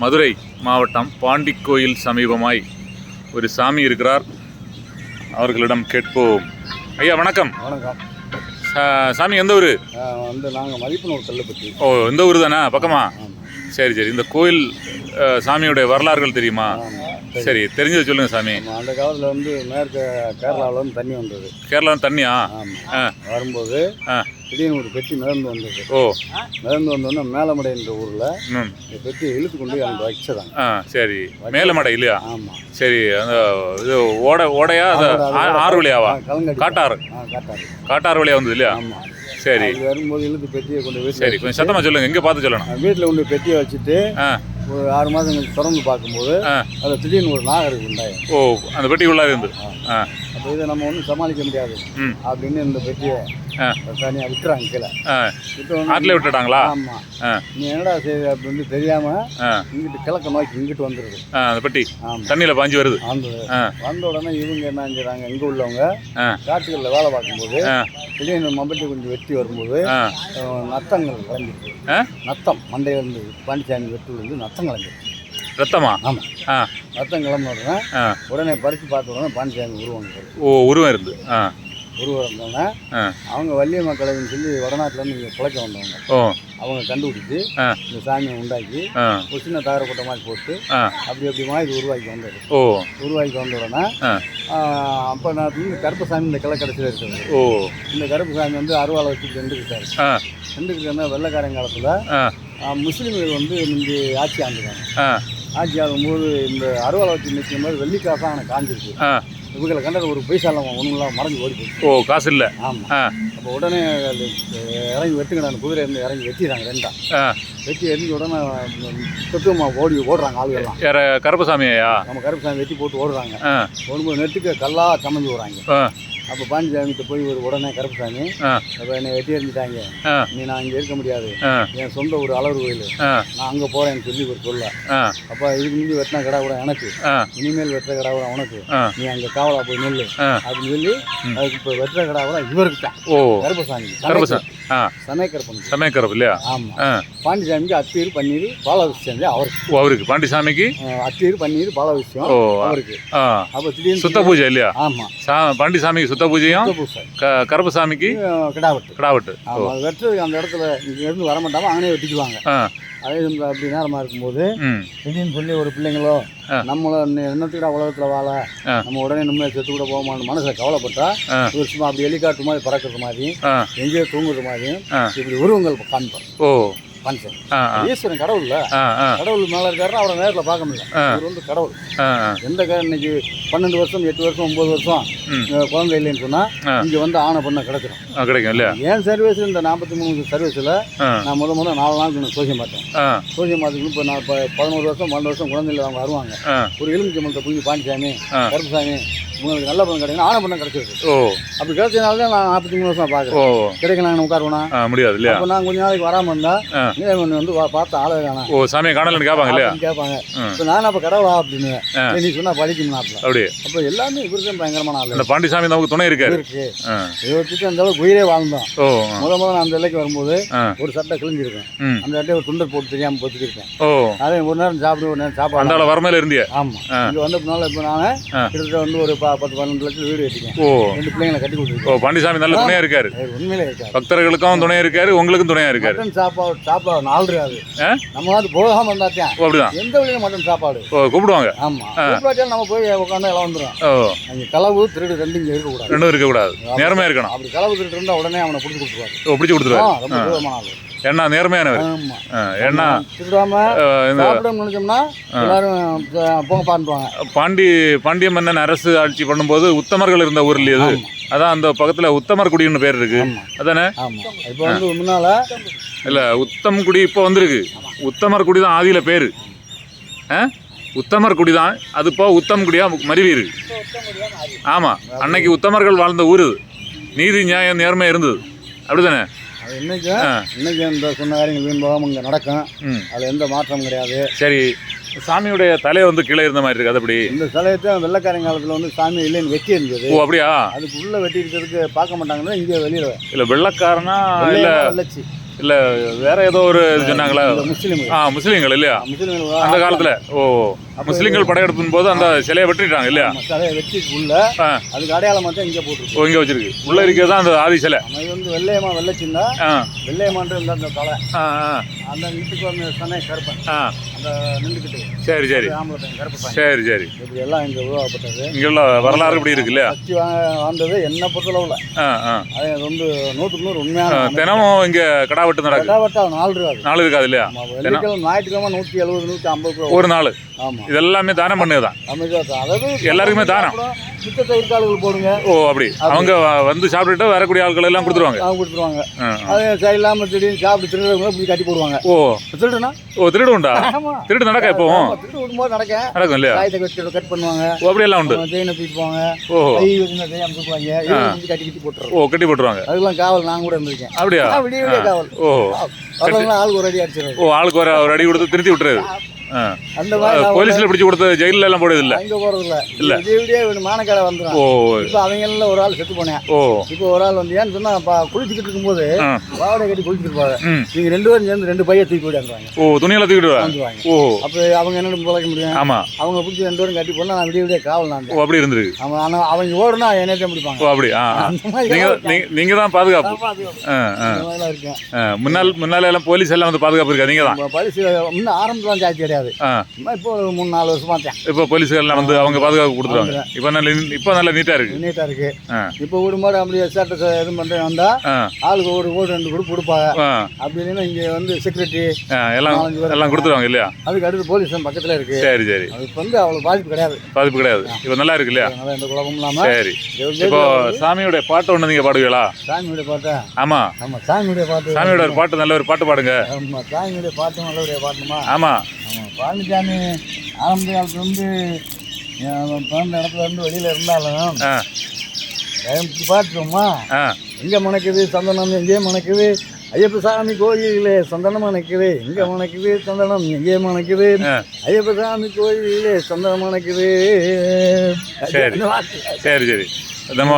மதுரை மாவட்டம் பாண்டிக்கோயில் சமீபமாய் ஒரு சாமி இருக்கிறார். அவர்களிடம் கேட்போம். ஐயா வணக்கம். வணக்கம். சாமி எந்த ஊர்? வந்து நாங்கள் மதிப்பனூர் கல்லுப்பட்டி. ஓ இந்த ஊர் தானே? பக்கமா? சரி சரி. இந்த கோயில் சாமியுடைய வரலாறுகள் தெரியுமா? சரி தெரிஞ்சதை சொல்லுங்க சாமி. அந்த காலத்தில் வந்து மேற்கு கேரளாவில் வந்து தண்ணி வந்தது. கேரளா தண்ணியா? வரும்போது ஆ. திடீர்னு ஒரு பெட்டி மிதந்து வந்தது. ஓ. மிதந்து வந்தோடனே மேலமடைன்ற ஊரில் ம். இந்த பெட்டியை இழுத்து கொண்டு அங்கே வச்சதாங்க. ஆ சரி. மேலமடை இல்லையா? ஆமாம் சரி அந்த இது ஓட ஓடையா? ஆறு வழியாவா? காட்டாறு. காட்டாறு. வழியா வந்தது இல்லையா? ஆமாம் சரி. வரும்போது இழுத்து பெட்டியை கொண்டு வீட்டில் சரி கொஞ்சம் சத்தமா சொல்லுங்க. எங்க பார்த்து சொல்லணும்? வீட்டில் கொண்டு பெட்டியை வச்சுட்டு ஆ. ஒரு ஆறு மாதம் திறந்து பார்க்கும்போது ஆ. அதில் திடீர்னு ஒரு நாகருக்கு உண்டாயும் ஓ அந்த பெட்டிக்குள்ளார இருந்து. ஆ. அப்போ இதை நம்ம ஒன்றும் சமாளிக்க முடியாது. அப்படின்னு இந்த பெட்டியை தனியாக விட்டுறாங்க கீழே. விட்டு வந்து ஆற்றுல விட்டுட்டாங்களா? ஆமாம் ஆ. நீ என்னடா செய்யுது அப்படின்னு தெரியாம ஆ. இங்கிட்டு கிழக்க நோக்கி இங்கிட்டு வந்துருது. ஆ அந்த பெட்டி தண்ணியில் பாஞ்சு வருது. வந்து ஆ. வந்த உடனே இவங்க என்ன செஞ்சுறாங்க இங்கே உள்ளவங்க காட்டுகளில் வேலை பார்க்கும்போது திடீர்னு மம்பட்டி கொஞ்சம் வெட்டி வரும்போது நத்தங்கள் கிளம்பிருக்கு ஆ? நத்தம் மண்டையிலேருந்து பாண்டிச்சாமி வெட்டிலேருந்து நத்தம் கிளம்பிருக்கு ரத்தமா? ஆமாம் ஆ. நத்தம் கிளம்பின உடனே ஆ. உடனே பறித்து பார்த்த உடனே பாண்டிச்சாமி உருவம். ஓ உருவம் இருந்து. ஆ. உருவம் இருந்தோடனே ஆ. அவங்க வள்ளியம்மா கலைன்னு சொல்லி வடநாட்டிலேருந்து இங்கே பிழைக்க வந்தவங்க. ஓ. அவங்க கண்டுபிடிச்சி ஆ. இந்த சாமியை உண்டாக்கி ஆ. ஒரு சின்ன தகரப்பட்ட மாதிரி போட்டு ஆ. அப்படி அப்படிமா இது உருவாக்கி வந்தது. ஓ. உருவாக்கி வந்த உடனே ஆ. அப்போ நான் இந்த கருப்பசாமி இந்த கிழக்கடைசியில் இருக்கிறது. ஓ. இந்த கருப்பசாமி வந்து அருவாளை வச்சு ரெண்டுக்கிட்டாரு ஆ. ரெண்டுக்கிட்டா வெள்ளைக்காரன் காலத்தில் ஆ. முஸ்லீம்கள் வந்து இங்கே ஆட்சி ஆண்டுறாங்க ஆ. ஆட்சி ஆளும்போது இந்த அருவாளை வச்சு நிற்கும் போது வெள்ளிக்காசாக எனக்கு காஞ்சிருக்கு. ஆ. இவங்களை கண்டது ஒரு பைசாலாம் ஒன்றும் மறைஞ்சு ஓடி போச்சு. ஓ காசு இல்லை? ஆமாம் அப்போ உடனே இறங்கி வெட்டுங்க அந்த குதிரை இருந்து இறங்கி வெட்டிடுறாங்க ரெண்டா. ஆ. வெட்டி எரிஞ்ச உடனே தொட்டுமா ஓடி ஓடுறாங்க ஆளுகள்லாம். யார கருப்பசாமியா? நம்ம கருப்புசாமி வெட்டி போட்டு ஓடுறாங்க. ஆ. ஓடும்போது நெட்டுக்கு கல்லா சமைஞ்சு ஆ. அப்போ பாண்டிசாமிகிட்ட போய் ஒரு உடனே கருப்புசாமி அப்போ என்னை வெட்டி எறிஞ்சிட்டாங்க. நீ நான் இங்கே இருக்க முடியாது. என் சொந்த ஒரு அளவு கோயில். நான் அங்கே போகிறேன்னு சொல்லி ஒரு சொல்ல. அப்போ இதுக்கு முந்தி வெட்டின கடை கூட எனக்கு. இனிமேல் வெட்டுற கடை கூட உனக்கு. நீ அங்கே காவலா போய் நெல்லு. ஆ. அப்படின்னு சொல்லி அதுக்கு இப்போ வெட்டுற கடை கூட இவருக்கு தான் ஓ. கருப்பசாமி. கருப்பசாமி. ஆ. சமயக்கருப்பன் சமயக்கரப்பு இல்லையா? பாண்டிசாமிக்கு அத்தீர் பன்னீர் பாலாபிஷேகம் அவருக்கு. அவருக்கு. பாண்டிசாமிக்கு? அத்தீர் பன்னீர் பாலாபிஷேகம் ஓ அவருக்கு. ஆ. அப்போ திடீர்னு சுத்த பூஜை இல்லையா? ஆமாம் சா பாண்டிசாமிக்கு சுத்த பூஜையும் கருப்பசாமிக்கு கிடாவட்டு. கிடாவட்டு. வெட்டுறதுக்கு அந்த இடத்துல இங்கேருந்து வர மாட்டாமல் அங்கனே வெட்டிக்குவாங்க. அதே இந்த அப்படி நேரமாக இருக்கும்போது திடீர்னு சொல்லி ஒரு பிள்ளைங்களோ. நம்மள என்னத்துக்கிட்ட உலகத்தில் வாழ. நம்ம உடனே நம்ம செத்து கூட போகமான்னு மனசில் கவலைப்பட்டா. ஒரு சும்மா அப்படி ஹெலிகாப்டர் மாதிரி பறக்கிறது மாதிரி ஆ. எங்கேயோ தூங்குறது மாதிரியும் ஆ. இப்படி உருவங்கள் காண்போம். ஓ. ஆ ஈஸ்வரன் ஆ கடவுள் மேலே இருக்காருன்னா அவரை நேரில் பார்க்க முடியல. ஆ. அவர் வந்து கடவுள். எந்த இன்னைக்கு பன்னெண்டு வருஷம் எட்டு வருஷம் ஒம்பது வருஷம் குழந்தை இல்லைன்னு சொன்னால். இங்கே வந்து ஆணை பண்ண கிடச்சிடும் கிடைக்கும் இல்லையா? என் சர்வீஸ் இந்த நாற்பத்தி மூணு சர்வீஸில் நான் முத முத நாலு நாளுக்கு நான் சோசியம் பார்த்தேன். சோசியம் பார்த்துட்டு இப்போ நான் இப்போ பதினோரு வருஷம் பன்னெண்டு வருஷம் குழந்தை இல்லை அவங்க வருவாங்க. ஒரு எலுமிச்சை மரத்தை புரிஞ்சு பாண்டிசாமி. கருப்புசாமி உங்களுக்கு நல்ல பணம் கிடைக்கணும் ஆன பண்ண கிடைச்சிருக்கு. ஓ. அப்படி கிடைச்சதுனால தான் நான் நாற்பத்தி மூணு வருஷம் பார்க்குறேன். கிடைக்கலாம் உட்காருவேனா ஆ முடியாது இல்லையா? அப்போ நான் கொஞ்ச நாளைக்கு வராமல் இருந்தால் ஆ. நீ வந்து பார்த்து ஆளே காணாம் ஓ சாமியை காணலன்னு கேட்பாங்க இல்லையா? கேட்பாங்க. இப்போ நான் அப்போ கடவுளா அப்படின்னு. நீ சொன்னால் படிக்கும்னாப்ல அப்படி அப்போ எல்லாமே இவருக்கு தான் பயங்கரமான ஆள். அந்த பாண்டிசாமி நமக்கு துணை இருக்காரு. இருக்கு இதை வச்சுட்டு அந்த அளவுக்கு உயிரே வாழ்ந்தோம். ஓ முத முத நான் அந்த இலைக்கு வரும்போது ஆ. ஒரு சட்டை கிழிஞ்சிருக்கேன் ம். அந்த சட்டையை ஒரு துண்டை போட்டு தெரியாமல் பொத்துக்கிருக்கேன் ஓ. அதே ஒரு நேரம் சாப்பிடு ஒரு நேரம் சாப்பாடு அந்தாள வரமையில இருந்தியே? ஆமாம் ஆ. இங்கே வந்த பின்னால இப்போ நான் ஆ. கிட்டத்தட்ட வந்து ஒரு ப- பத்து பன்னெண்டு லட்சம் வீடு கட்டிருக்கேன் ஓ. ரெண்டு பிள்ளைங்களை கட்டி ஓ கொடுத்துருக்கேன் பாண்டிசாமி நல்ல துணையா இருக்காரு. அது உண்மையிலே இருக்காது பக்தர்களுக்கும் துணையா இருக்காரு உங்களுக்கும் துணையா இருக்காரு. மட்டன் சாப்பாடு சாப்பாடு நாலு ரூபாது ஆ? நம்ம வந்து போகாமல் இருந்தாத்தான். ஓ அப்படிதான். எந்த வழியிலும் மட்டன் சாப்பாடு? ஓ கூப்பிடுவாங்க. கூப்பிட்டாச்சும் நம்ம போய் உட்காந்து எல்லாம் வந்துடும் ஓ. அங்கே களவு திருடு ரெண்டு இங்கே இருக்கக்கூடாது. ரெண்டும் இருக்கக்கூடாது. நேர்மையா இருக்கணும். அப்படி களவு திருட்டு இருந்தால் உடனே அவனை பிடிச்சி கொடுத்துருவாரு. ஓ பிடிச்சி கொடுத்துருவாரு. ரொம்ப தூரமான ஆள். என்ன நேர்மையானவர். சாப்பிடணும்னு நினைச்சோம்னா பாண்டி பாண்டிய மன்னன் அரசு ஆட்சி பண்ணும்போது உத்தமர்கள் இருந்த ஊர் இல்லையா அது? அதான் அந்த பக்கத்துல உத்தமர் குடின்னு பேர் இருக்கு. அதானே? இப்போ வந்து முன்னால் இல்ல உத்தம் குடி இப்போ வந்திருக்கு. உத்தமர் குடி தான் ஆதியில பேரு. ஆ? உத்தமர் குடி தான் அது இப்போ உத்தம் குடியா மருவி இருக்கு ஆமா அன்னைக்கு உத்தமர்கள் வாழ்ந்த ஊர் இது. நீதி நியாயம் நேர்மை இருந்தது. அப்படிதானே? அது இன்னைக்கு. இன்னைக்கு இந்த சொன்ன காரியங்கள் வீண் போகாமல் இங்கே நடக்கும். அதில் எந்த மாற்றமும் கிடையாது. சரி சாமியுடைய தலை வந்து கீழே இருந்த மாதிரி இருக்கு அது அப்படி இந்த சிலையத்தை வெள்ளக்காரங்க காலத்தில் வந்து சாமி இல்லைன்னு வெட்டி இருந்தது. ஓ அப்படியா? அதுக்கு உள்ள வெட்டி இருக்கிறதுக்கு பார்க்க மாட்டாங்கன்னா இங்கே வெளியில் இல்ல வெள்ளக்காரனா இல்ல வெள்ளச்சி இல்ல வேற ஏதோ ஒரு இது சொன்னாங்களா? முஸ்லீம் ஆ முஸ்லீம்கள் இல்லையா? முஸ்லீம்கள் அந்த காலத்துல? ஓ. முஸ்லீம்கள் படையெடுப்பின் போது அந்த சிலையை வெட்டிட்டாங்க இல்லையா? சிலையை வச்சு உள்ள அதுக்கு அடையாளம் மட்டும் இங்கே போட்டுருக்கு. இங்க வச்சிருக்கு. உள்ள இருக்கிறது தான் அந்த ஆதி சிலை. இது வந்து வெள்ளையம்மா வெள்ளச்சின்னா ஆ. வெள்ளையம்மான்ற இந்த அந்த தலை. அந்த வீட்டுக்கு வந்து சனை கருப்பன். அந்த நின்றுக்கிட்டு. சரி சரி. ஆம்பளை பையன் கருப்பு பையன். சரி சரி. இப்படி எல்லாம் இங்கே உருவாக்கப்பட்டது. இங்குள்ள வரலாறு இப்படி இருக்கு இல்லையா? கட்சி வாழ்ந்தது என்ன பொறுத்தளவில். அது வந்து நூற்றுக்கு நூறு உண்மையான தினமும் இங்க கடா வெட்டு நடக்குது. கட்டாவட்டா நாலு ரூபா நாள் இருக்காது இல்லையா? ஞாயிற்றுக்கிழமை நூற்றி எழுபது நூற்றி ஐம்பது ஒரு நாள். ஆமாம் இதெல்லாமே தானம் அதாவது எல்லாருக்குமே தானம். போடுங்க. ஓ அப்படி. அவங்க வந்து சாப்பிட்டுட்டு வரக்கூடிய ஆட்கள் எல்லாம் கொடுத்துருவாங்க. கொடுத்துருவாங்க. அது சரியில்லாமல் திடீர்னு சாப்பிட்டு திருடுறவங்க இப்படி கட்டி போடுவாங்க. ஓ. திருடுனா? ஓ திருடு உண்டா? திருடு நடக்க எப்பவும் திருடு விடும்போது நடக்க நடக்கும் இல்லையா? காயத்தை கட்டி கட் பண்ணுவாங்க. ஓ அப்படியெல்லாம் உண்டு. செயினை தூக்கிட்டு போவாங்க. ஓ. கட்டி ஓ கட்டி போட்டுருவாங்க. அதுக்கெல்லாம் காவல் நான் கூட இருந்திருக்கேன். அப்படியா? காவல். ஓ. ஆளுக்கு ஒரு அடி அடிச்சிடுறது ஓ ஆளுக்கு ஒரு அடி கொடுத்து திருத்தி விட்டுறது. அந்த மாதிரி போலீஸ்ல பிடிச்சு கொடுத்து ஜெயில எல்லாம் போடுறது இல்ல? அங்கே போகிறது இல்லை. இல்ல. இவன் மானக்கார வந்துடும் ஓ. இப்போ அவங்க எல்லாம் ஒரு ஆள் செத்து போனேன். ஓ. இப்போ ஒரு ஆள் வந்து ஏன்னு சொன்னா குளிச்சுக்கிட்டு இருக்கும்போது ஆ. வாடகை கட்டி குளிச்சுட்டு இருப்பாங்க. நீங்க ரெண்டு பேரும் சேர்ந்து ரெண்டு பைய தூக்கி போயிடாங்க ஓ துணியெல்லாம் தூக்கிட்டு வந்துருவாங்க ஓ. அப்போ அவங்க என்ன பிழைக்க முடியும். ஆமா. அவங்க பிடிச்சி ரெண்டு பேரும் கட்டி போனா நான் விடிய விடிய காவல் நான் ஓ அப்படி இருந்திருக்கு. அவன் ஆனா அவங்க ஓடுனா என்னையும் பிடிப்பாங்க. ஓ அப்படி நீங்க தான் பாதுகாப்பு. முன்னாள் முன்னால எல்லாம் போலீஸ் எல்லாம் வந்து பாதுகாப்பு இருக்கா நீங்க தான். பரிசு இன்னும் ஆரம்பத்தில் ஜாஸ்தி கிடையாது சும்மா இப்போ ஒரு மூணு நாலு வருஷமா தான் இப்போ போலீஸ்கள் எல்லாம் வந்து அவங்க பாதுகாப்பு கொடுத்துருவாங்க. இப்போ நல்ல இப்போ நல்ல நீட்டா இருக்கு. நீட்டா இருக்கு. இப்போ விடும்போது அப்படியே சேட்டை இது பண்ணுறேன் வந்தா ஆ. ஆளுக்கு ஒரு கோடு ரெண்டு குரூப் கொடுப்பாங்க. அப்படி இல்லைன்னா இங்கே வந்து செக்யூரிட்டி எல்லாம் எல்லாம் கொடுத்துருவாங்க இல்லையா? அதுக்கு அடுத்து போலீஸ் பக்கத்தில் இருக்கு. சரி சரி. அதுக்கு வந்து அவ்வளோ பாதிப்பு கிடையாது. பாதிப்பு கிடையாது. இப்போ நல்லா இருக்கு இல்லையா? எந்த குழப்பமும் இல்லாமல் சரி. இப்போ சாமியோட பாட்டு ஒன்று நீங்க பாடுவீங்களா? சாமியோட பாட்டேன் ஆமா. ஆமாம் சாமியோட பாட்டு. சாமியோட ஒரு பாட்டு நல்ல ஒரு பாட்டு பாடுங்க. ஆமாம் சாமியோட பாட்டு நல்லபடியாக பாடணுமா ஆமா. ஆமாம் பழனிசாமி ஆரம்ப காலத்துல இருந்து அவன் பிறந்த இடத்துல இருந்து வெளியில் இருந்தாலும் ஆ. எங்கே மணக்குது சந்தனம் எங்கே மணக்குது ஐயப்ப சாமி கோயிலே சந்தனம் மணக்குது எங்கே மணக்குது சந்தனம் எங்கே மணக்குது. ஐயப்ப சாமி கோயிலே சந்தனம் மணக்குது சரி. சரி சரி. நம்ம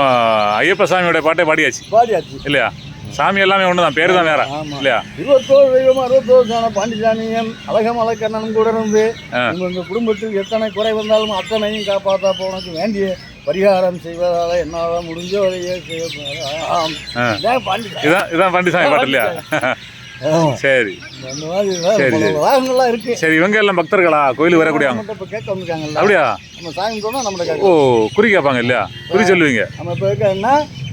ஐயப்ப சாமியோட பாட்டே பாடியாச்சு. பாடியாச்சு. இல்லையா? சாமி எல்லாமே ஒன்று தான் பேர் தான் வேற ஆமா. இல்லையா? இருபத்தோரு தெய்வம் அறுபத்தோரு சாண பாண்டிசாமியம் அழகமலை கண்ணனும் கூட இருந்து ஆ. உங்க குடும்பத்தில் எத்தனை குறை வந்தாலும் அத்தனையும் காப்பாற்றா போனக்கு வேண்டிய பரிகாரம் செய்வதால என்னால முடிஞ்ச வரையே செய்யலாம். இதான் பாண்டிசாமி பாட்டு இல்லையா. சரி. சரி, இருக்கு. சரி இவங்க எல்லாம் பக்தர்களா? கோயிலுக்கு வந்திருக்காங்கல்ல. அப்படியா? நம்ம சாமி சொன்னா நம்மகிட்ட ஓ குறி கேட்பாங்க இல்லையா? குறி சொல்லுவீங்க. நம்ம இப்போ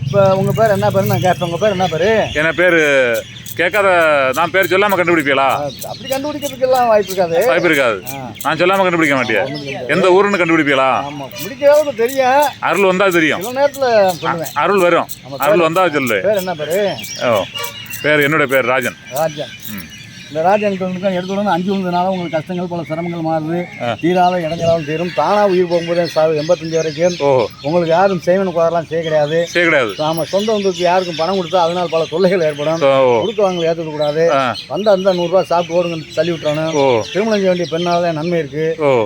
இப்போ உங்க பேர் என்ன பேரு நான் கேட்பேன். உங்க பேர் என்ன பேரு? என்ன பேர்? கேட்காத நான் பேர் சொல்லாம கண்டுபிடிப்பீங்களா? அப்படி கண்டுபிடிக்கிறதுக்கெல்லாம் வாய்ப்பு இருக்காது. வாய்ப்பு இருக்காது. நான் சொல்லாம கண்டுபிடிக்க மாட்டியா? எந்த ஊருன்னு கண்டுபிடிப்பீங்களா? ஆமா முடிக்கிற அளவுக்கு தெரியும். அருள் வந்தா தெரியும். சில நேரத்துல அருள் வரும். அருள் வந்தா சொல்லு. பேர் என்ன பேரு? ஓ பேர் என்னோட பேர் ராஜன். ராஜன். ம். இந்த ராஜன் கோவிலுக்கு எடுத்து உடனே அஞ்சு வந்ததுனால உங்களுக்கு கஷ்டங்கள் பல சிரமங்கள் மாறுது. தீராத இடங்களாலும் தீரும். தானா உயிர் போகும்போதே சாவு எண்பத்தஞ்சு வரைக்கும். உங்களுக்கு யாரும் செய்வன குவாரெல்லாம் செய்ய கிடையாது. சரி கிடையாது. நாம சொந்த வந்துக்கு யாருக்கும் பணம் கொடுத்தா அதனால் பல தொல்லைகள் ஏற்படும். ஓ. கொடுத்தவங்களை ஏற்றுக்க கூடாது. வந்த அந்த நூறுரூவா சாப்பிட்டு ஓடுங்க தள்ளி விட்டுறணும். ஓ. திருமணம் செய்ய வேண்டிய பெண்ணால நன்மை இருக்கு.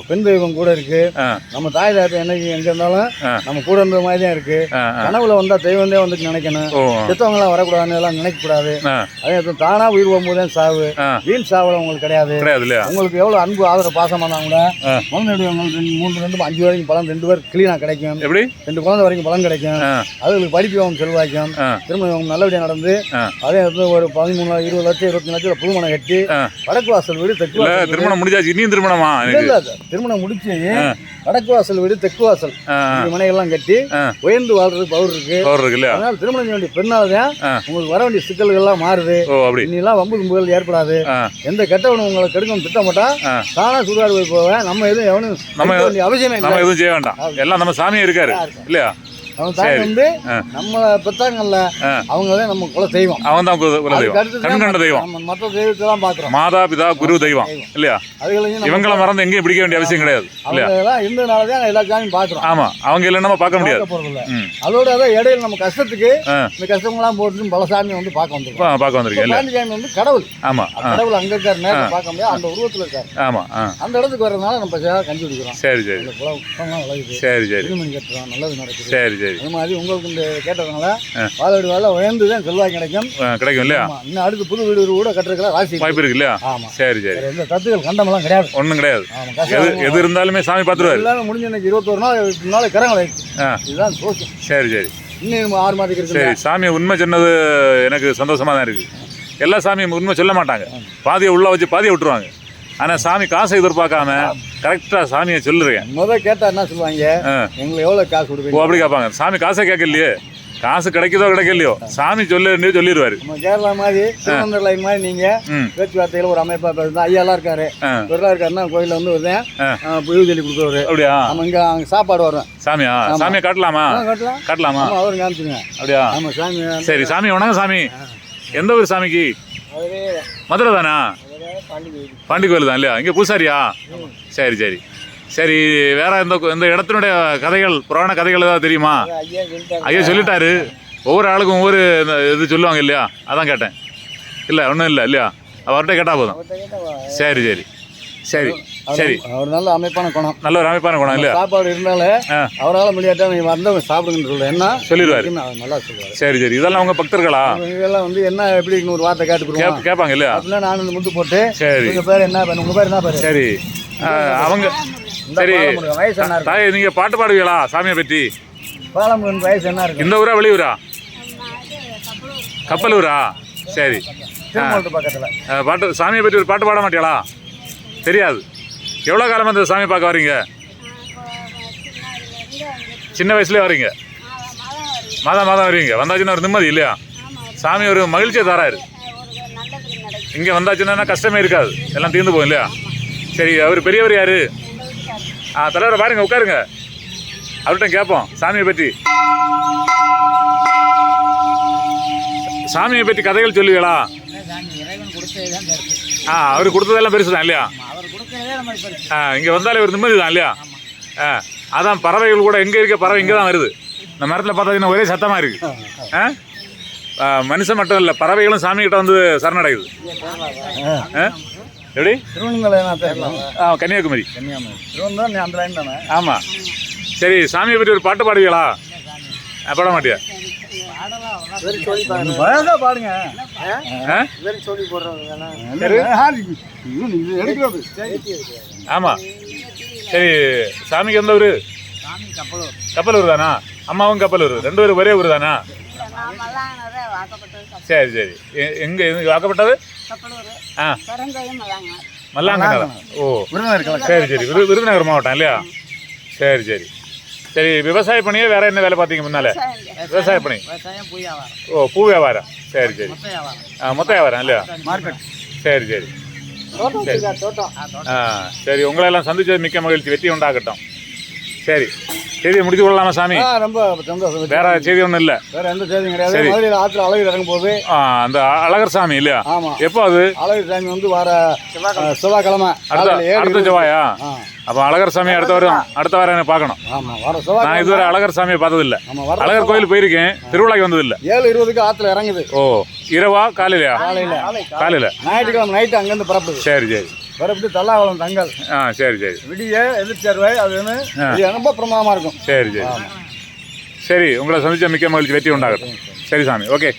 பெண் தெய்வம் கூட இருக்கு. நம்ம தாய் தாயத்தை என்னைக்கு எங்க இருந்தாலும். நம்ம கூட இருந்த மாதிரி தான் இருக்கு. கனவுல வந்தா தெய்வந்தே வந்து நினைக்கணும். செத்தவங்களாம் வரக்கூடாதுன்னு எல்லாம் நினைக்க கூடாது அதே தானா உயிர் போகும்போதே சாவு. வீண் சாவல உங்களுக்கு கிடையாது கிடையாது இல்லையா உங்களுக்கு எவ்வளவு அன்பு ஆதரவு பாசம் பண்ணா கூட ஆ. குழந்தை உங்களுக்கு மூணு ரெண்டு அஞ்சு வரைக்கும் பலன் ரெண்டு பேர் கிளீனா கிடைக்கும் எப்படி ரெண்டு குழந்தை வரைக்கும் பலன் கிடைக்கும் அதுகளுக்கு படிப்பு செல்வாய்க்கும் ஆ திருமணம் நல்லபடியா நடந்து. அதே நேரத்தில் ஒரு பதிமூணு இருபது லட்சம் இருபத்தி லட்சம் புதுமணம் கட்டி. வடக்கு வாசல் வீடு தெற்கு. திருமணம் முடிஞ்சாச்சு இனியும் திருமணமா இல்ல, திருமணம் முடிச்சு. வடக்கு வாசல் வீடு தெற்கு வாசல் மனைகள்லாம் கட்டி. உயர்ந்து வாழ்றதுக்கு பவர் இருக்கு. பவர் இருக்கு இல்லையா? அதனால திருமணம் செய்ய வேண்டிய பெண்ணால தான் ஆ. உங்களுக்கு வர வேண்டிய சிக்கல்கள்லாம் மாறுது. ஓ அப்படி. இன்னிலாம் வம்பு தும்புகள் ஏற்படாது. எந்த கெட்டவனும் உங்களை கெடுக்கணும் திட்டமாட்டா. தானா சுடுகாடு போய் போவேன். நம்ம எதுவும் எவனும் நம்ம அவசியமே நம்ம எதுவும் செய்ய வேண்டாம். எல்லாம் நம்ம சாமியே இருக்காரு. இல்லையா? தாய் சரி. வந்து. நம்ம பெத்தாங்கல்ல. அவங்க தான் நம்ம குல தெய்வம். அவன் தான் குல தெய்வம். அதுக்கு அடுத்து கண் கண்ட தெய்வம். நம்ம மற்ற தெய்வத்தை தான் பார்க்குறோம். மாதா பிதா குரு தெய்வம். இல்லையா? அதுகளையும் நம்ம இவங்கள மறந்து எங்கேயும் பிடிக்க வேண்டிய அவசியம் கிடையாது. இல்லையா? எல்லாம் இருந்ததுனால தான் எல்லா சாமியும் பார்க்குறோம். ஆமா. அவங்க இல்லைன்னா நம்ம பார்க்க முடியாது. அதோட அதான் இடையில நம்ம கஷ்டத்துக்கு. இந்த கஷ்டங்கள்லாம் போட்டு பல சாமி வந்து பார்க்க வந்திருக்கோம். பார்க்க வந்திருக்கேன். இல்ல. பாண்டி சாமி வந்து கடவுள். ஆமா. ஆ. கடவுள் அங்க இருக்காரு நேரம் பார்க்க முடியாது. அந்த உருவத்துல இருக்காரு. ஆமா. ஆ. அந்த இடத்துக்கு வர்றதுனால நம்ம குடிக்கிறோம் சரி சரி. சரி சரி. நல்லது நடக்குது. சரி சரி. சரி. அது மாதிரி உங்களுக்கு இந்த கேட்டதுனால. வாழ வாழ உயர்ந்து தான் செல்வாக்கு கிடைக்கும். கிடைக்கும் இல்லையா? இன்னும் அடுத்து புது வீடு கூட கட்டுறதுக்கு ராசி. வாய்ப்பு இருக்கு இல்லையா? ஆமா. சரி சரி. எந்த தத்துகள் கண்டமெல்லாம் கிடையாது. ஒன்றும் கிடையாது. எது எது இருந்தாலுமே சாமி பார்த்துருவாரு. எல்லாமே முடிஞ்ச இன்னைக்கு இருபத்தொரு நாள் நாள் கரங்களை இதுதான் சரி சரி. இன்னும் நம்ம ஆறு மாதத்துக்கு சரி சாமி உண்மை சொன்னது எனக்கு சந்தோஷமா தான் இருக்கு. எல்லா சாமியும் உண்மை சொல்ல மாட்டாங்க. பாதியை உள்ள வச்சு பாதியை விட்டுருவாங்க. ஆனால் சாமி காசை எதிர்பார்க்காம கரெக்டாக சாமியை சொல்லுறேன். முத கேட்டா என்ன சொல்லுவாங்க? எங்களுக்கு எவ்வளவு காசு கொடுப்பீங்க? அப்படி கேட்பாங்க. சாமி காசை கேட்கலையே. காசு கிடைக்குதோ கிடைக்கலையோ? சாமி சொல்லு சொல்லிடுவாரு. கேரளா மாதிரி லைன் மாதிரி நீங்க பேச்சுவார்த்தையில ஒரு அமைப்பா பேசுறதா ஐயாலாம் இருக்காரு. இவரெல்லாம் இருக்காருன்னா கோயில்ல வந்து ஆ. புது சொல்லி கொடுக்குறவரு. அப்படியா? நம்ம இங்க அங்க சாப்பாடு வரும் சாமியா? சாமியை காட்டலாமா? காட்டலாம். காட்டலாமா? ஆமா அவரும் காமிச்சுங்க அப்படியா? ஆமா சாமி சரி சாமி வணக்கம் சாமி. எந்த ஊர் சாமிக்கு? அவரே மதுரை தானா? அவரே பாண்டி கோயில் தான் இல்லையா இங்கே பூசாரியா? சரி சரி. சரி வேற இந்த இந்த இடத்தினுடைய கதைகள் புராண கதைகள் ஏதாவது தெரியுமா? ஐயா சொல்லிட்டாரு. ஒவ்வொரு ஆளுக்கும் ஒவ்வொரு இது சொல்லுவாங்க இல்லையா? அதான் கேட்டேன். இல்லை ஒன்றும் இல்லை இல்லையா? அவர்கிட்ட கேட்டால் போதும். சரி சரி. சரி சரி. அவர் நல்ல அமைப்பான குணம். நல்ல ஒரு அமைப்பான குணம் இல்லையா? சாப்பாடு இருந்தாலே அவரால் முடியாட்டா நீங்க வந்தவங்க சாப்பிடுங்கன்னு சொல்லுவேன் என்ன? சொல்லிடுவாரு. நல்லா சொல்லுவாரு. சரி சரி. இதெல்லாம் உங்க பக்தர்களா? அவங்க இதெல்லாம் வந்து என்ன எப்படி ஒரு வார்த்தை கேட்டு கேட்பாங்க இல்லையா? அப்படின்னா நான் இந்த முட்டு போட்டு சரி. உங்க பேர் என்ன பேர்? உங்க பேர் என்ன பேர்? சரி. அவங்க சரி. தாய் நீங்க பாட்டு பாடுவீங்களா சாமியை பற்றி? பாலமுருகன் வயசு என்ன இருக்கு? இந்த ஊரா வெளியூரா? கப்பலூரா? சரி. பக்கத்துல. பாட்டு சாமியை பற்றி ஒரு பாட்டு பாட மாட்டீங்களா தெரியாது. எவ்வளோ காலமாக இந்த சாமி பார்க்க வரீங்க? சின்ன வயசுலேயே வரீங்க. மாதம் மாதம் வருவீங்க. வந்தாச்சுன்னா ஒரு நிம்மதி இல்லையா? சாமி ஒரு மகிழ்ச்சியை தராரு. இங்கே வந்தாச்சுன்னா கஷ்டமே இருக்காது. எல்லாம் தீர்ந்து போகும் இல்லையா? சரி அவர் பெரியவர் யாரு? ஆ தலைவரை பாருங்க உட்காருங்க. அவர்கிட்ட கேட்போம் சாமியை பற்றி. சாமியை பற்றி கதைகள் சொல்லுவீங்களா? ஆ அவர் கொடுத்ததெல்லாம் பெருசு தான் இல்லையா ஆ இங்கே வந்தாலே ஒரு நிம்மதி தான் இல்லையா? ஆ அதான் பறவைகள் கூட எங்கே இருக்க பறவை இங்கே தான் வருது. இந்த மரத்தில் பார்த்தீங்கன்னா ஒரே சத்தமாக இருக்கு. ஆ? மனுஷன் மட்டும் இல்லை பறவைகளும் சாமி கிட்ட வந்து சரணடையுது. எப்படி? ஆ கன்னியாகுமரி. கன்னியாகுமரி. ஆமாம் சரி சாமியை பற்றி ஒரு பாட்டு பாடுவீங்களா? பாட மாட்டியா? பாடுங்க. சொல்லி எடுக்கிறது. ஆமாம் சரி சாமிக்கு எந்த ஊர்? கப்பலூர். தானா? அம்மாவும் கப்பலூர் ரெண்டு பேரும் ஒரே ஊர் தானா? சரி சரி. எங்க வாக்கப்பட்டது? ஆ. மல்லாங்கண்ணா ஓ. விருதுநகர் சரி சரி. விரு விருதுநகர் மாவட்டம் இல்லையா? சரி சரி. சரி விவசாய பணியே வேற என்ன வேலை பார்த்தீங்க முன்னால? விவசாய பணி. ஓ பூ வியாபாரம். சரி சரி. மொத்த வியாபாரம். ஆ மொத்த வியாபாரம் இல்லையா? மார்க்கெட். சரி சரி. தோட்டம் சரி. ஆ சரி உங்களை எல்லாம் சந்திச்சது மிக்க மகிழ்ச்சி. வெற்றி உண்டாகட்டும். சரி. செய்தியை முடித்து கொள்ளலாமா சாமி? ஆ ரொம்ப சந்தோஷம். வேற செய்தி ஒன்றும் இல்லை. வேற எந்த செய்தியும் கிடையாது. மதுரையில் ஆற்றுல அழகு இறங்கும் போது அந்த அழகர் சாமி இல்லையா? ஆமா. எப்போ அது? அழகு சாமி வந்து வர செவ்வாய்க்கிழமை. அடுத்த. செவ்வாயா? அப்போ அழகர் சாமி அடுத்த வாரம் அடுத்த வாரம் எனக்கு பார்க்கணும்? ஆமா வர நான் இதுவரை அழகர் சாமியை பார்த்ததில்ல. அழகர் கோயில் போயிருக்கேன். திருவிழாக்கு வந்ததில்ல. ஏழு இருபதுக்கு ஆற்றுல இறங்குது. ஓ இரவா காலையிலையா? காலையில. காலையில். ஞாயிற்றுக்கிழமை நைட்டு அங்கேருந்து பரப்புது சரி சரி. பரப்பிட்டு தல்லாவளம் தங்கல் ஆ சரி சரி. விடிய எதிர்ச்சேர்வை அது வந்து ஆ. இது ரொம்ப பிரமாதமா இருக்கும். சரி சரி. சரி உங்களை சந்திச்ச மிக்க மகிழ்ச்சி வெற்றி உண்டாகட்டும். சரி சாமி. ஓகே.